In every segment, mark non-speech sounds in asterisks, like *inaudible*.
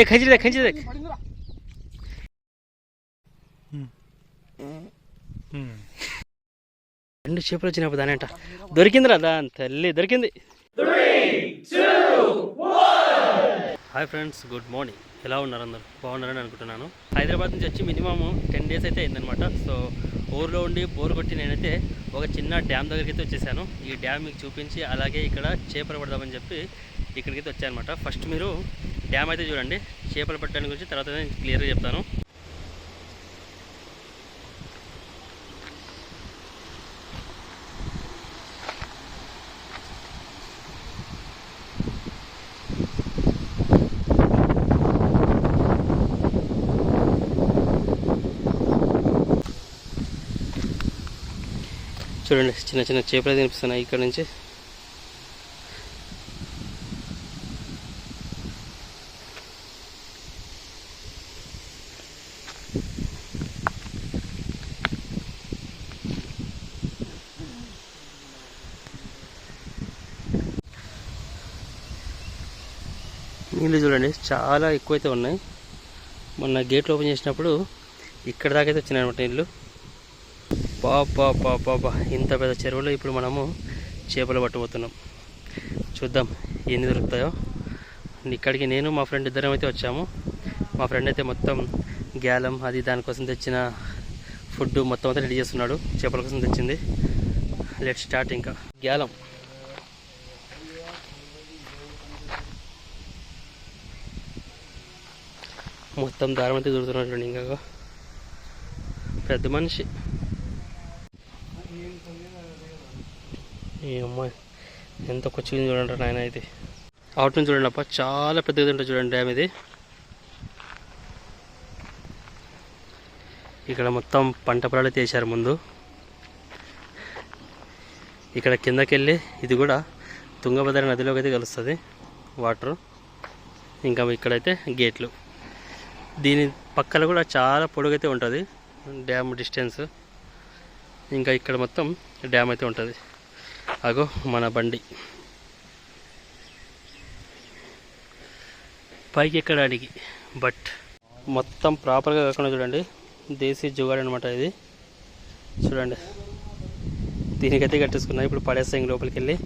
ఏ ఖంచి they రెండు చేపలు వచ్చినప్పుడు దాని అంట దొరికిందిరా దాని తల్లి దొరికింది. హాయ్ ఫ్రెండ్స్ గుడ్ మార్నింగ్ ఎలా ఉన్నారు అందరు? బాగున్నారని అనుకుంటున్నాను. హైదరాబాద్ నుంచి వచ్చి మినిమమ్ టెన్ డేస్ అయితే అయిందనమాట సో ఊర్లో ఉండి బోర్ కొట్టి నేనైతే ఒక చిన్న డ్యామ్ దగ్గరికి అయితే వచ్చేసాను. ఈ డ్యామ్ మీకు చూపించి అలాగే ఇక్కడ చేపలు పడదామని చెప్పి ఇక్కడికి అయితే వచ్చానమాట. ఫస్ట్ మీరు డ్యామ్ అయితే చూడండి. చేపలు పట్టడానికి గురించి తర్వాత నేను క్లియర్గా చెప్తాను. చూడండి చిన్న చిన్న చేపలు తినిపిస్తున్నాయి ఇక్కడ నుంచి. నీళ్ళు చూడండి చాలా ఎక్కువైతే ఉన్నాయి. మొన్న గేట్లు ఓపెన్ చేసినప్పుడు ఇక్కడ దాకా అయితే వచ్చినాయి అనమాట నీళ్ళు పాపా పాపా ఇంత పెద్ద చెరువులో ఇప్పుడు మనము చేపలు పట్టబోతున్నాం. చూద్దాం ఎన్ని దొరుకుతాయో. ఇక్కడికి నేను మా ఫ్రెండ్ ఇద్దరం అయితే వచ్చాము. మా ఫ్రెండ్ అయితే మొత్తం గ్యాలం అది దానికోసం తెచ్చిన ఫుడ్ మొత్తం అంతా రెడీ చేస్తున్నాడు. చేపల కోసం తెచ్చింది. లెట్ స్టార్ట్ ఇంకా. గ్యాలం. మొత్తం దారం అయితే దొరుకుతున్నాడు ఇంకా. పెద్ద మనిషి. ఈ అమ్మాయి ఎంత కొచ్చింది చూడండి నాయన అయితే అవుట్ నుంచి చూడండి అప్ప చాలా పెద్దగా ఉంటుంది చూడండి డ్యామ్ ఇది. ఇక్కడ మొత్తం పంట పొలాలు తీశారు ముందు. ఇక్కడ కిందకి వెళ్ళి ఇది కూడా తుంగభద్ర నదిలోకి అయితే కలుస్తుంది వాటర్. ఇంకా ఇక్కడైతే గేట్లు. దీని పక్కన కూడా చాలా పొడుగైతే ఉంటుంది డ్యామ్ డిస్టెన్స్. ఇంకా ఇక్కడ మొత్తం డ్యామ్ అయితే ఉంటుంది. అగో మన బండి. పైకి ఎక్కడానికి. బట్ మొత్తం ప్రాపర్గా కాకుండా చూడండి. దేశీ జుగాడు అనమాట ఇది. చూడండి. దీనికైతే కట్టేసుకున్నా. ఇప్పుడు పడేస్తాం ఇంక లోపలికి వెళ్ళి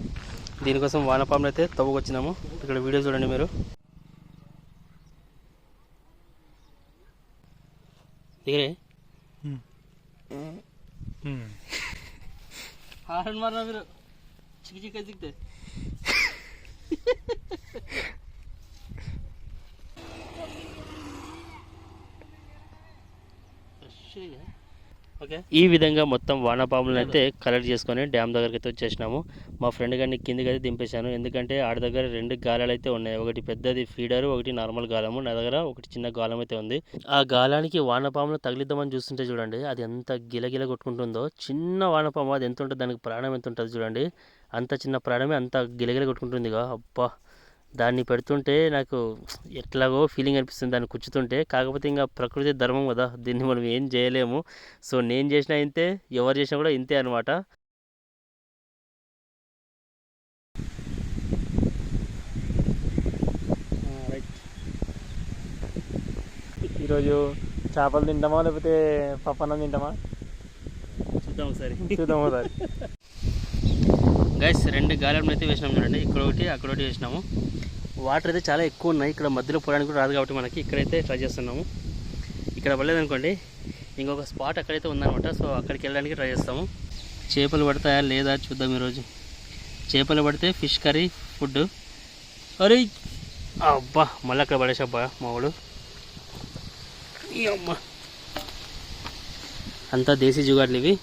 దీనికోసం వానపాములు అయితే తవ్వుకొచ్చినాము. ఇక్కడ వీడియో చూడండి మీరు. దిగరే హారన్ మారనా మీరు చిక్కి చిక్కి దిగితే ఈ విధంగా మొత్తం వానపాములను అయితే కలెక్ట్ చేసుకొని డ్యామ్ దగ్గరికి అయితే వచ్చేసినాము. మా ఫ్రెండ్ గారిని కిందికి అయితే దింపేశాను. ఎందుకంటే ఆడ దగ్గర రెండు గాలాలు అయితే ఉన్నాయి. ఒకటి పెద్దది ఫీడర్ ఒకటి నార్మల్ గాలము. నా దగ్గర ఒకటి చిన్న గాలం అయితే ఉంది. ఆ గాలానికి వానపాములు తగిలిద్దామని చూస్తుంటే చూడండి అది ఎంత గిలగిల కొట్టుకుంటుందో. చిన్న వానపాము అది ఎంత ఉంటుంది దానికి ప్రాణం ఎంత ఉంటుంది చూడండి. అంత చిన్న ప్రాణమే అంత గిలగిల కొట్టుకుంటుందిగా. అబ్బా! దాన్ని పెడుతుంటే నాకు ఎట్లాగో ఫీలింగ్ అనిపిస్తుంది దాన్ని కూర్చుతుంటే కాకపోతే ఇంకా ప్రకృతి ధర్మం కదా దీన్ని మనం ఏం చేయలేము. సో నేను చేసినా ఇంతే ఎవరు చేసినా కూడా ఇంతే అనమాట ఈరోజు చేపలు తింటామా లేకపోతే పప్పన్నం తింటామా? చూద్దాం ఒకసారి. చూద్దాం ఒకసారి. *laughs* గైస్ రెండు గాలంలో అయితే వేసినాం చూడండి. ఇక్కడ ఒకటి అక్కడ ఒకటి వేసినాము. వాటర్ అయితే చాలా ఎక్కువ ఉన్నాయి. ఇక్కడ మధ్యలో పోవడానికి కూడా రాదు కాబట్టి మనకి ఇక్కడైతే ట్రై చేస్తున్నాము. ఇక్కడ పడలేదనుకోండి ఇంకొక స్పాట్ అక్కడైతే ఉందనమాట సో అక్కడికి వెళ్ళడానికి ట్రై చేస్తాము. చేపలు పడతాయా లేదా చూద్దాం ఈరోజు. చేపలు పడితే ఫిష్ కర్రీ ఫుడ్. అరే! అబ్బా మళ్ళీ అక్కడ పడేసబ్బా మావాడు ఈ అంతా దేశీ జుగాట్లు ఇవి.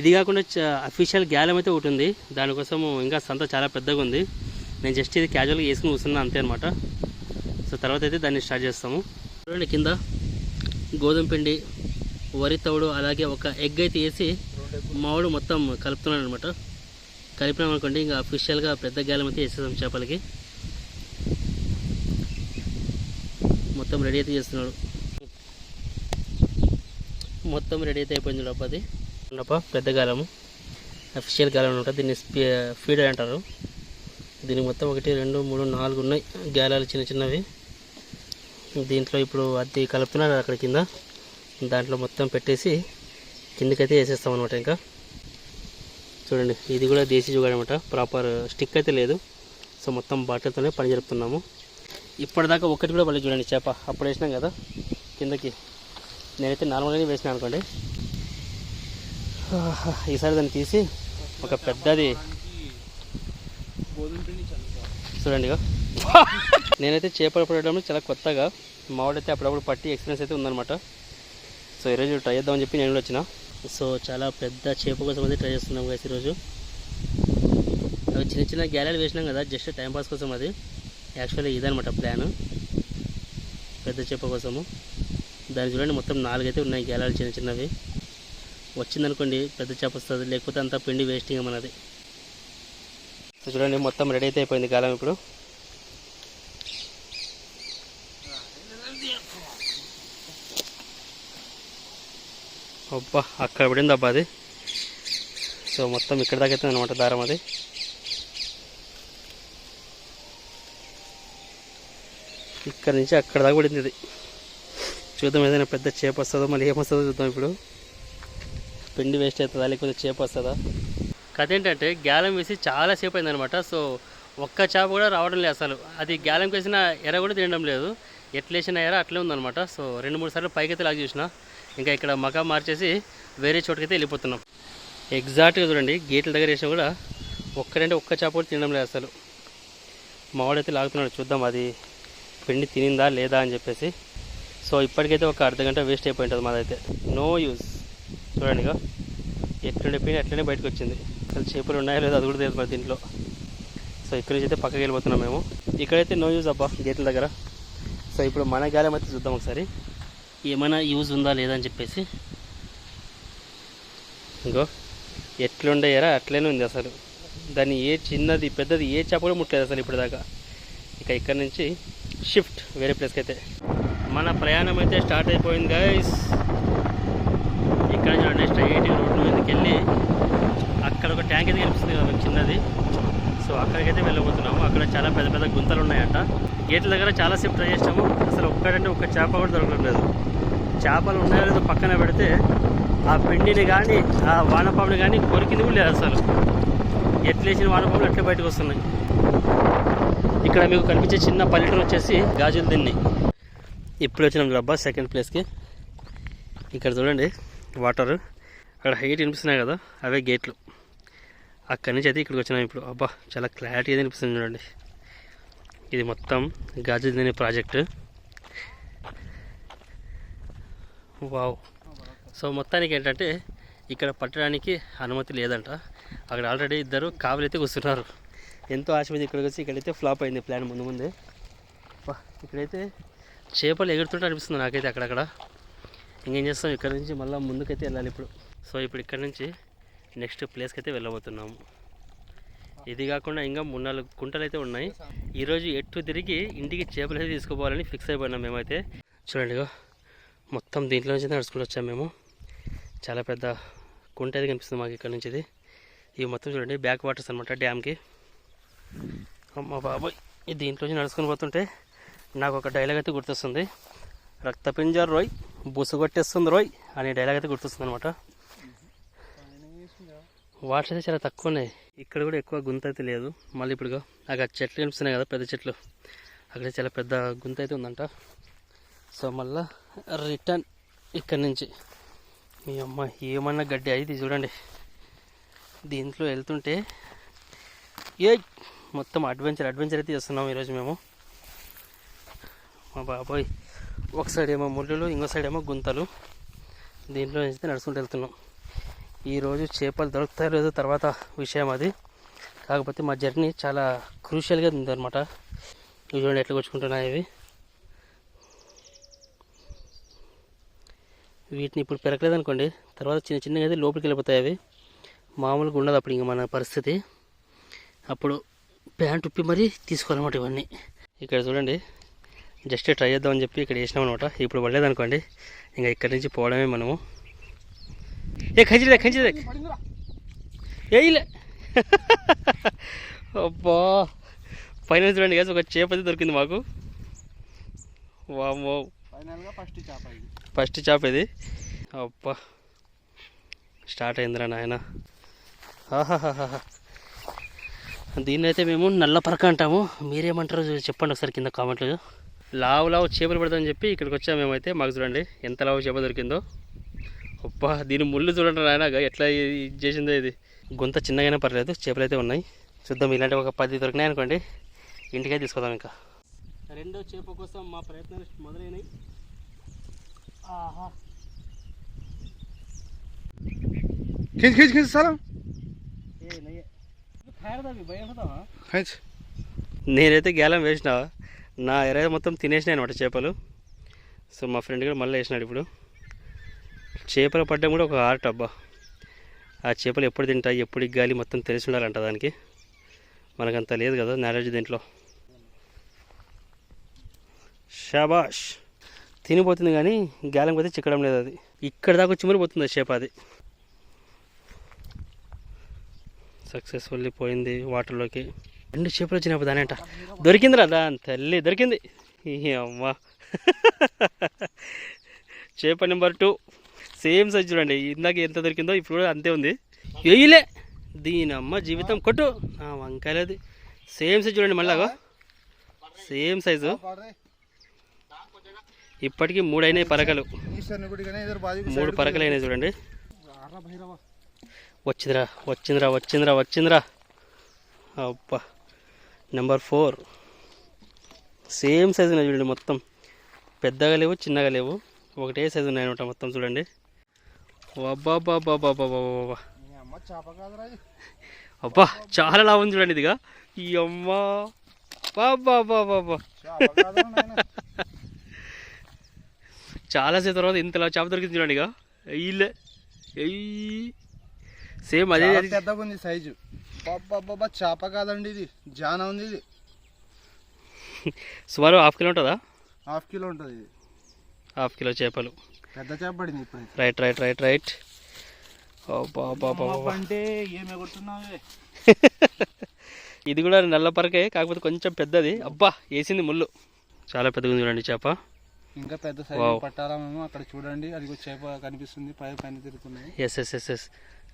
ఇది కాకుండా అఫీషియల్ గ్యాలం అయితే ఒకటి ఉంది. దానికోసం ఇంకా సంత చాలా పెద్దగా ఉంది. నేను జస్ట్ ఇది క్యాజువల్గా వేసుకుని కూర్చున్నా అంతే అనమాట సో తర్వాత అయితే దాన్ని స్టార్ట్ చేస్తాము. చూడండి కింద గోధుమ పిండి వరి తవుడు అలాగే ఒక ఎగ్ అయితే వేసి మావాడు మొత్తం కలుపుతున్నాను అనమాట కలిపినాం అనుకోండి ఇంకా అఫీషియల్గా పెద్ద గ్యాలం అయితే వేసేసాం చేపలకి. మొత్తం రెడీ అయితే చేస్తున్నాడు. మొత్తం రెడీ అయితే అయిపోయింది డబ్బా అది పెద్ద గాలము. అఫిషియల్ గాలం అనమాట దీన్ని ఫీడర్ అంటారు. దీనికి మొత్తం ఒకటి రెండు మూడు నాలుగు ఉన్నాయి. గాలాలు చిన్న చిన్నవి. దీంట్లో ఇప్పుడు అది కలుపుతున్నారు అక్కడ కింద. దాంట్లో మొత్తం పెట్టేసి కిందకైతే వేసేస్తాం అనమాట ఇంకా. చూడండి ఇది కూడా దేశీ జుగాడు అనమాట ప్రాపర్ స్టిక్ అయితే లేదు. సో మొత్తం బాటిల్తోనే పని జరుపుతున్నాము. ఇప్పటిదాకా ఒకటి కూడా పడలేదు చూడండి చేప. అప్పుడు వేసినాం కదా. కిందకి. నేనైతే నార్మల్గానే వేసినాను అనుకోండి. ఈసారి దాన్ని తీసి ఒక పెద్దది. చూడండి నేనైతే చేపలు పడడం చాలా కొత్తగా. మావాడైతే అప్పుడప్పుడు పట్టి ఎక్స్పీరియన్స్ అయితే ఉందనమాట సో ఈరోజు ట్రై చేద్దామని చెప్పి నేను వచ్చిన. సో చాలా పెద్ద చేప కోసం అయితే ట్రై చేస్తున్నాం కదా ఈరోజు. అవి చిన్న చిన్న గ్యాలరీలు వేసినాం కదా జస్ట్ టైంపాస్ కోసం అది. యాక్చువల్లీ ఇదనమాట ప్లాన్ పెద్ద చేప కోసము. దాని చూడండి మొత్తం నాలుగైతే ఉన్నాయి గ్యాలరీలు చిన్న చిన్నవి. వచ్చిందనుకోండి పెద్ద చేప వస్తుంది లేకపోతే అంతా పిండి వేస్టింగ్ మనది సో చూడండి మొత్తం రెడీ అయితే అయిపోయింది గాలం ఇప్పుడు. అబ్బా అక్కడ పడింది అబ్బా అది. సో మొత్తం ఇక్కడ దాకా అయితే అనమాట దారం అది. ఇక్కడ నుంచి అక్కడ దాకా పడింది ఇది. చూద్దాం ఏదైనా పెద్ద చేప వస్తుందో మళ్ళీ ఏమొస్తుందో చూద్దాం ఇప్పుడు. పిండి వేస్ట్ అవుతుందా లేకపోతే చేప వస్తుందా? కథ ఏంటంటే గ్యాలం వేసి చాలా సేపు అయిందనమాట సో ఒక్క చేప కూడా రావడం లేదు అసలు. అది గ్యాలం వేసిన ఎర కూడా తినడం లేదు. ఎట్లేసిన ఎర అట్లే ఉందన్నమాట. సో రెండు మూడు సార్లు పైకైతే లాగి చూసిన. ఇంకా ఇక్కడ మకా మార్చేసి వేరే చోటుకైతే వెళ్ళిపోతున్నాం. ఎగ్జాక్ట్గా చూడండి గేట్ల దగ్గర వేసినా కూడా ఒక్కడంటే ఒక్క చేప కూడా తినడం లేదు అసలు. మావాడైతే లాగుతున్నాడు చూద్దాం అది పిండి తినిందా లేదా అని చెప్పేసి. సో ఇప్పటికైతే ఒక అర్ధ గంట వేస్ట్ అయిపోయింటుంది మాదైతే. నో యూస్ చూడండి ఇక ఎట్లుండే అట్లనే బయటకు వచ్చింది అసలు చేపలు ఉన్నాయో లేదో అది కూడా తెలియదు మరి దీంట్లో. సో ఇక్కడ నుంచి అయితే పక్కకి వెళ్ళిపోతున్నాం మేము. ఇక్కడైతే నో యూజ్ అబ్బా గేట్ల దగ్గర. సో ఇప్పుడు మన గాలం అయితే చూద్దాం ఒకసారి. ఏమైనా యూజ్ ఉందా లేదా అని చెప్పేసి. ఇంకో ఎట్లుండేయరా అట్లనే ఉంది అసలు. దాన్ని ఏ చిన్నది పెద్దది ఏ చేప కూడా ముట్టలేదు అసలు ఇప్పటిదాకా ఇక ఇక్కడ నుంచి షిఫ్ట్ వేరే ప్లేస్కి అయితే. మన ప్రయాణం అయితే స్టార్ట్ అయిపోయింది గాయస్ ఇక్కడ నుంచి నెక్స్ట్ ఐఐటీ రోడ్డు మీదకి వెళ్ళి అక్కడ ఒక ట్యాంక్ అయితే కనిపిస్తుంది కదా చిన్నది. సో అక్కడికైతే వెళ్ళబోతున్నాము. అక్కడ చాలా పెద్ద పెద్ద గుంతలు ఉన్నాయంట. గేట్ల దగ్గర చాలాసేపు ట్రై చేసాము అసలు ఒక్కడంటే ఒక్క చేప కూడా దొరకడం లేదు. చేపలు ఉన్నాయో లేదో పక్కన పెడితే ఆ పిండిని కానీ ఆ వానపాముని కానీ కొరికింది కూడా లేదు అసలు. ఎట్లేసిన వానపాములు అట్లే బయటకు వస్తున్నాయి. ఇక్కడ మీకు కనిపించే చిన్న పల్లెటూరు వచ్చేసి గాజుల దిన్ని. ఇప్పుడు వచ్చినాం రబ్బా సెకండ్ ప్లేస్కి ఇక్కడ చూడండి. వాటర్. అక్కడ హైట్ వినిపిస్తున్నాయి కదా అవే గేట్లు. అక్కడి నుంచి అయితే ఇక్కడికి వచ్చినాం ఇప్పుడు. అబ్బా చాలా క్లారిటీగా అనిపిస్తుంది చూడండి. ఇది మొత్తం గాజుల దిన్ని ప్రాజెక్టు. వావ్. సో మొత్తానికి ఏంటంటే ఇక్కడ పట్టడానికి అనుమతి లేదంట. అక్కడ ఆల్రెడీ ఇద్దరు కావలైతే కూర్చున్నారు. ఎంతో ఆశ మీద ఇక్కడికి వచ్చి ఇక్కడైతే ఫ్లాప్ అయింది ప్లాన్ ముందు ముందే. ఇక్కడైతే చేపలు ఎగురుతుంటే అనిపిస్తుంది నాకైతే అక్కడక్కడ. ఇంకేం చేస్తాం? ఇక్కడ నుంచి మళ్ళీ ముందుకైతే వెళ్ళాలి ఇప్పుడు. సో ఇప్పుడు ఇక్కడ నుంచి నెక్స్ట్ ప్లేస్కి అయితే వెళ్ళబోతున్నాము. ఇది కాకుండా ఇంకా మూడు నాలుగు కుంటలు అయితే ఉన్నాయి. ఈరోజు ఎట్టు తిరిగి ఇంటికి చేపలు అయితే తీసుకుపోవాలని ఫిక్స్ అయిపోయినాం మేమైతే. చూడండి మొత్తం దీంట్లో నుంచి నడుచుకుంటూ వచ్చాము మేము. చాలా పెద్ద కుంట అయితే కనిపిస్తుంది మాకు ఇక్కడ నుంచి ఇది. ఇవి మొత్తం చూడండి బ్యాక్ వాటర్స్ అనమాట డ్యామ్కి. అమ్మ బాబాయ్ ఈ దీంట్లో నుంచి నడుచుకొని పోతుంటే నాకు ఒక డైలాగ్ అయితే గుర్తొస్తుంది. రక్తపింజర్ రోయ్ బుసు కొట్టేస్తుంది రోయ్ అనే డైలాగ్ అయితే గుర్తొస్తుంది అనమాట వాటర్ అయితే చాలా తక్కువ ఉన్నాయి ఇక్కడ కూడా ఎక్కువ గుంత అయితే లేదు. మళ్ళీ ఇప్పుడు అక్కడ చెట్లు కనిపిస్తున్నాయి కదా పెద్ద చెట్లు. అక్కడ చాలా పెద్ద గుంత అయితే ఉందంట. సో మళ్ళా రిటర్న్ ఇక్కడ నుంచి. మీ అమ్మ ఏమన్నా గడ్డి ఇది చూడండి. దీంట్లో వెళ్తుంటే ఏ మొత్తం అడ్వెంచర్ అడ్వెంచర్ అయితే చేస్తున్నాం ఈరోజు మేము. మా బాబోయ్. ఒక సైడ్ ఏమో ముళ్ళు ఇంకో సైడ్ ఏమో గుంతలు. దీంట్లో నుంచి నడుచుకుంటూ వెళ్తున్నాం. ఈరోజు చేపలు దొరుకుతాయో లేదో తర్వాత విషయం అది. కాకపోతే మా జర్నీ చాలా క్రూషియల్గా ఉందన్నమాట ఇవి చూడండి ఎట్లా కొట్టుకుంటున్నాయి ఇవి. వీటిని ఇప్పుడు పెరగలేదు అనుకోండి తర్వాత చిన్న చిన్నగా అయితే లోపలికి వెళ్ళిపోతాయి అవి. మామూలుగా ఉండదు అప్పుడు ఇంక మన పరిస్థితి. అప్పుడు ప్యాంట్ ఉప్పి మరీ తీసుకోవాలన్నమాట ఇవన్నీ. ఇక్కడ చూడండి జస్ట్ ట్రై చేద్దామని చెప్పి ఇక్కడ వేసినాం అనమాట ఇప్పుడు పడలేదు అనుకోండి. ఇంకా ఇక్కడి నుంచి పోవడమే మనము. ఏ ఖంచిలే ఖంచిలే ఏయిలే అబ్బా. పైన చూడండి కదా ఒక చేప అయితే దొరికింది మాకు. వామ్మో. ఫైనల్గా ఫస్ట్ చేప ఇది. ఫస్ట్ చాప్ ఇది. అబ్బా. స్టార్ట్ అయిందిరా నాయన. ఆహాహాహా దీన్ని అయితే మేము నల్ల పరక అంటాము. మీరేమంటారో చెప్పండి ఒకసారి కింద కామెంట్లో. లావు లావు చేపలు పడతామని చెప్పి ఇక్కడికి వచ్చాము మేమైతే మాకు చూడండి ఎంత లావు చేప దొరికిందో అబ్బా దీని ముళ్ళు చూడండి నాయన ఎట్లా ఇది చేసిందో ఇది గుంత చిన్నగానే పర్లేదు చేపలు అయితే ఉన్నాయి చూద్దాం ఇలాంటి ఒక పది దొరికినాయి అనుకోండి ఇంటికే తీసుకుందాం ఇంకా రెండో చేప కోసం మా ప్రయత్నాలు మొదలైనవి ఆహా खींच खींच खींच सारा ఏ నయ్యే ఖాయదా భయం అవుతావా खींच నేనైతే గేలం వేసిన నా ఎర మొత్తం తినేసినాయి అనమాట చేపలు. సో మా ఫ్రెండ్ కూడా మళ్ళీ వేసినాడు ఇప్పుడు. చేపలు పడ్డం కూడా ఒక ఆర్ట్ అబ్బా. ఆ చేపలు ఎప్పుడు తింటాయి ఎప్పుడు గాలి మొత్తం తెలిసి ఉండాలంట దానికి. మనకంత లేదు కదా నాలెడ్జ్ దీంట్లో. షాబాష్. తినిపోతుంది కానీ గాలం పోతే చిక్కడం లేదు అది. ఇక్కడ దాకా చిమురిపోతుంది ఆ చేప అది. సక్సెస్ఫుల్లీ పోయింది వాటర్లోకి. రెండు చేపలు వచ్చినప్పుడు దాని అంట. దొరికిందిరా దాని తల్లి దొరికింది. ఈ అమ్మ. చేప నెంబర్ టూ. సేమ్ సైజ్ చూడండి. ఇందాక ఎంత దొరికిందో ఇప్పుడు కూడా అంతే ఉంది. వెయ్యిలే దీని అమ్మ జీవితం కొట్టు. ఆ వంకాయలది. సేమ్ సైజ్ చూడండి మళ్ళాగో సేమ్ సైజు ఇప్పటికీ మూడు అయినాయి పరకలు. మూడు పరకలు అయినాయి చూడండి. వచ్చిందిరా వచ్చిందిరా వచ్చిందిరా వచ్చిందిరా. అబ్బా. నెంబర్ ఫోర్ సేమ్ సైజు ఉన్నాయి చూడండి మొత్తం. పెద్దగా లేవు చిన్నగా లేవు. ఒకటే సైజు ఉన్నాయి అనమాట మొత్తం చూడండి. అబ్బా చాలా ఉంది చూడండి ఇదిగా. ఈ అమ్మా. బాబా బాబా చేప కాదురా నాయన చాలా సేపు తర్వాత ఇంతలా చేప దొరికింది చూడండి ఇక ఎయ్యి. సేమ్ అదే చాలా అది. పెద్దగా ఉంది సైజు బాబా చేప కాదండి ఇది. జాన ఉంది ఇది. సుమారు హాఫ్ కిలో ఉంటుందా? హాఫ్ కిలో ఉంటుంది ఇది. హాఫ్ కిలో చేపలు. పెద్ద చేప పడింది ఇప్పుడు. Right right right right. అంటే *laughs* ఇది కూడా నల్ల పరకే కాకపోతే కొంచెం పెద్దది. అబ్బా వేసింది ముళ్ళు. చాలా పెద్దగా ఉంది చూడండి చేప. ఇంకా పెద్ద. సైజు పట్టాలా మేము? అక్కడ చూడండి. అది చేప కనిపిస్తుంది. పై పైన తిరుగుతున్నాయి. ఎస్ ఎస్ ఎస్ ఎస్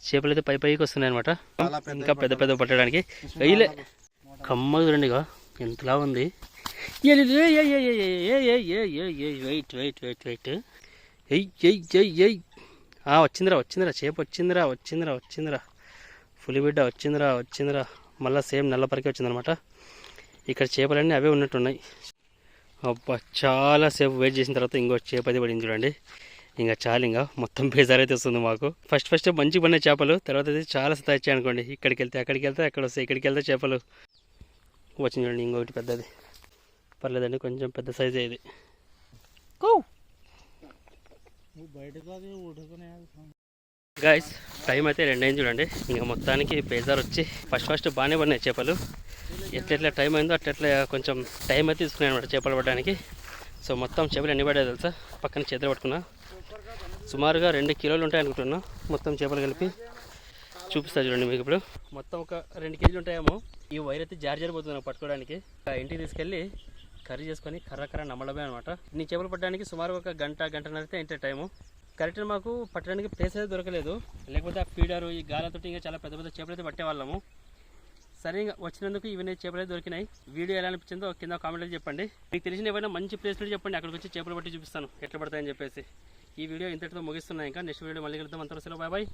చేపలు అయితే పై పైకి వస్తున్నాయి అనమాట ఇంకా పెద్ద పెద్ద పట్టడానికి చాలా- కమ్మగా చూడండి ఇక ఎంతలా ఉంది వెయిట్ వెయిట్ వెయిట్ వెయిట్ ఎయ్ ఎయ్ ఎయ్ ఎయ్ ఆ, వచ్చిందిరా వచ్చిందిరా చేప వచ్చిందిరా వచ్చిందిరా వచ్చిందిరా పులిబిడ్డ వచ్చిందిరా వచ్చిందిరా మళ్ళీ సేమ్ నల్ల పరకే వచ్చిందనమాట ఇక్కడ చేపలన్నీ అవే ఉన్నట్టున్నాయి అబ్బా చాలా సేపు వెయిట్ చేసిన తర్వాత ఇంకో చేప అయితే పడింది చూడండి ఇంకా చాలు ఇంకా మొత్తం బేజార్ అయితే వస్తుంది మాకు. ఫస్ట్ ఫస్ట్ మంచిగా పడిన చేపలు తర్వాత అయితే చాలా సతాయిచ్చాయి అనుకోండి. ఇక్కడికి వెళ్తే అక్కడికి వెళ్తే అక్కడ వస్తాయి. ఇక్కడికి వెళ్తే చేపలు. వచ్చింది చూడండి ఇంకొకటి పెద్దది. పర్లేదండి కొంచెం పెద్ద సైజే ఇది. గాయస్ టైం అయితే రెండు అయింది చూడండి. ఇంకా మొత్తానికి బేజార్ వచ్చి ఫస్ట్ ఫస్ట్ బాగానే పడినాయి చేపలు. ఎట్లెట్లా టైం అయిందో అట్లెట్లా కొంచెం టైం అయితే తీసుకున్నాయి అనమాట చేపలు పడడానికి సో మొత్తం చేపలు ఎన్ని పడ్డాయి తెలుసా? పక్కన చేతులు పట్టుకున్నా. సుమారుగా రెండు కిలోలు ఉంటాయి అనుకుంటున్నా. మొత్తం చేపలు కలిపి చూపిస్తా చూడండి మీకు ఇప్పుడు. మొత్తం ఒక రెండు కేజీలు ఉంటాయేమో. ఈ వైర్ అయితే జారి జారిపోతుంది పట్టుకోవడానికి. ఆ ఇంటికి తీసుకెళ్ళి కర్రీ చేసుకొని కర్ర కర్ర నమ్మడమే అనమాట నీ చేపలు పట్టడానికి సుమారు ఒక గంట గంటన్నర అయితే ఇంటే టైము. కరెక్ట్ మాకు పట్టడానికి ప్లేస్ అయితే దొరకలేదు. లేకపోతే ఆ ఫీడరు ఈ గాలతోటి ఇంకా చాలా పెద్ద పెద్ద చేపలు అయితే పట్టేవాళ్ళము. సరే వచ్చినందుకు ఇవన్నీ చేపలు అయితే దొరికినాయి. వీడియో ఎలా అనిపించిందో కింద కామెంట్లో చెప్పండి. మీకు తెలిసిన ఏమైనా మంచి ప్లేస్లో చెప్పండి. అక్కడికి వచ్చి చేపలు పట్టి చూపిస్తాను. ఎట్లా పడతాయని చెప్పేసి. ఈ వీడియో ఇంతటితో ముగిస్తున్నాయి ఇంకా నెక్స్ట్ వీడియో మళ్ళీ కలుద్దాం. అంతవరకు బాయ్ బాయ్